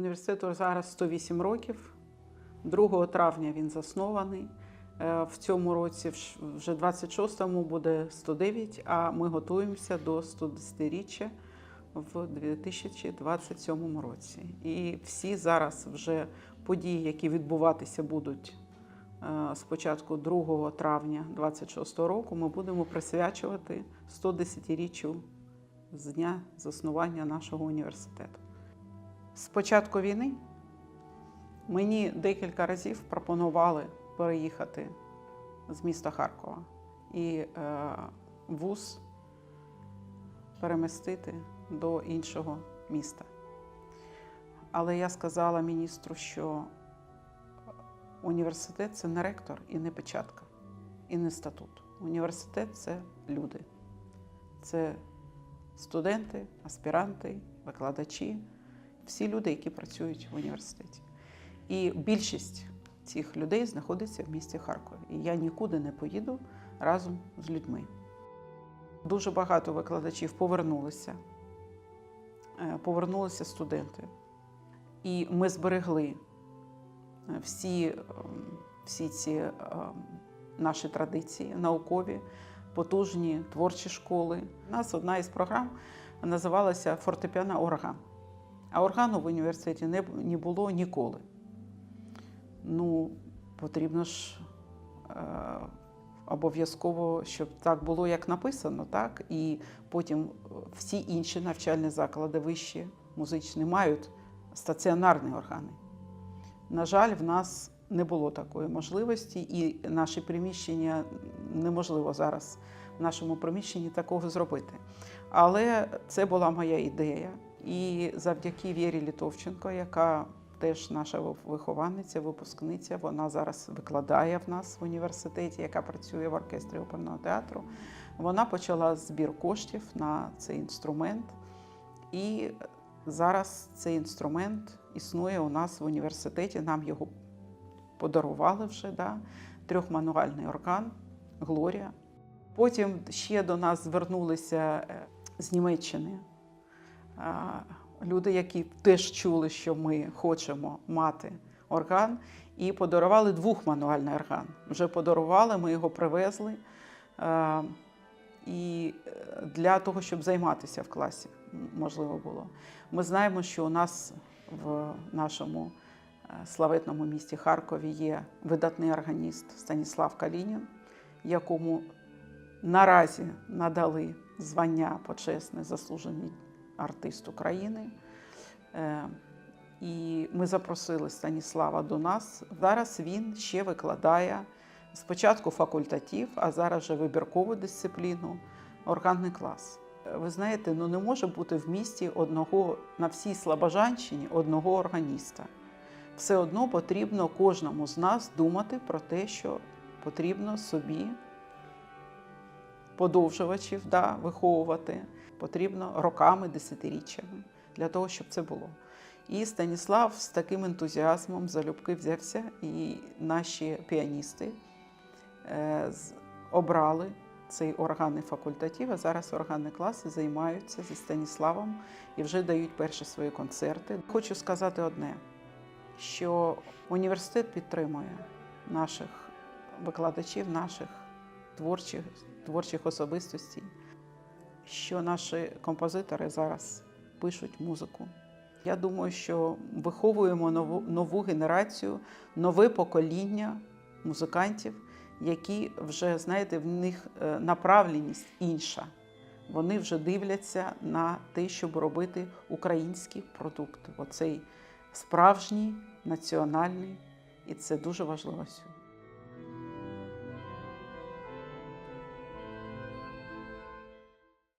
Університету зараз 108 років. 2 травня він заснований. Е, В цьому році, вже 26-му, буде 109, а ми готуємося до 110-річчя в 2027 році. І всі зараз вже події, які відбуватися будуть е, з початку 2 травня 26-го року, ми будемо присвячувати 110-річчю з дня заснування нашого університету. З початку війни мені декілька разів пропонували переїхати з міста Харкова і е, вуз перемістити до іншого міста. Але я сказала міністру, що університет це не ректор і не печатка, і не статут. Університет це люди, це студенти, аспіранти, викладачі, всі люди, які працюють в університеті. І більшість цих людей знаходиться в місті Харкові. І я нікуди не поїду разом з людьми. Дуже багато викладачів повернулися, Е, повернулися студенти. І ми зберегли е, всі, ем, всі ці наші традиції наукові, потужні творчі школи. У нас одна із програм називалася Фортепіано орган. А органу в університеті не, не було ніколи. Ну, потрібно ж е, обов'язково, щоб так було, як написано, так? І потім е, всі інші навчальні заклади вищі, музичні, мають стаціонарні органи. На жаль, в нас не було такої можливості, і наші приміщення неможливо зараз в нашому приміщенні такого зробити. Але це була моя ідея. І завдяки Вірі Літовченко, яка теж наша вихованниця, випускниця, вона зараз викладає в нас в університеті, яка працює в оркестрі оперного театру. Вона почала збір коштів на цей інструмент. І зараз цей інструмент існує у нас в університеті. Нам його подарували вже, да? трьохмануальний орган Глорія. Потім ще до нас звернулися е, з Німеччини люди, які теж чули, що ми хочемо мати орган, і подарували двохмануальний орган. Вже подарували, ми його привезли. І е, для того, щоб займатися в класі, можливо було. Ми знаємо, що у нас в нашому е, славетному місті Харкові є видатний органіст Станіслав Калінін, якому наразі надали звання почесний заслужений артист України. Е, І ми запросили Станіслава до нас. Зараз він ще викладає спочатку факультатив, а зараз вже вибіркову дисципліну, органний клас. Е, Ви знаєте, ну не може бути в місті одного на всій Слобожанщині одного органіста. Все одно потрібно кожному з нас думати про те, що потрібно собі подовжувачів да, виховувати. Потрібно роками, десятиріччями для того, щоб це було. І Станіслав з таким ентузіазмом залюбки взявся, і наші піаністи е, обрали цей органний факультатив, а зараз органні класи займаються зі Станіславом і вже дають перші свої концерти. Хочу сказати одне, що університет підтримує наших викладачів, наших творчих, творчих особистостей, що наші композитори зараз пишуть музику. Я думаю, що виховуємо нову, нову генерацію, нове покоління музикантів, які вже, знаєте, в них е, направленість інша. Вони вже дивляться на те, щоб робити український продукт. Оцей справжній, національний, і це дуже важливо сьогодні.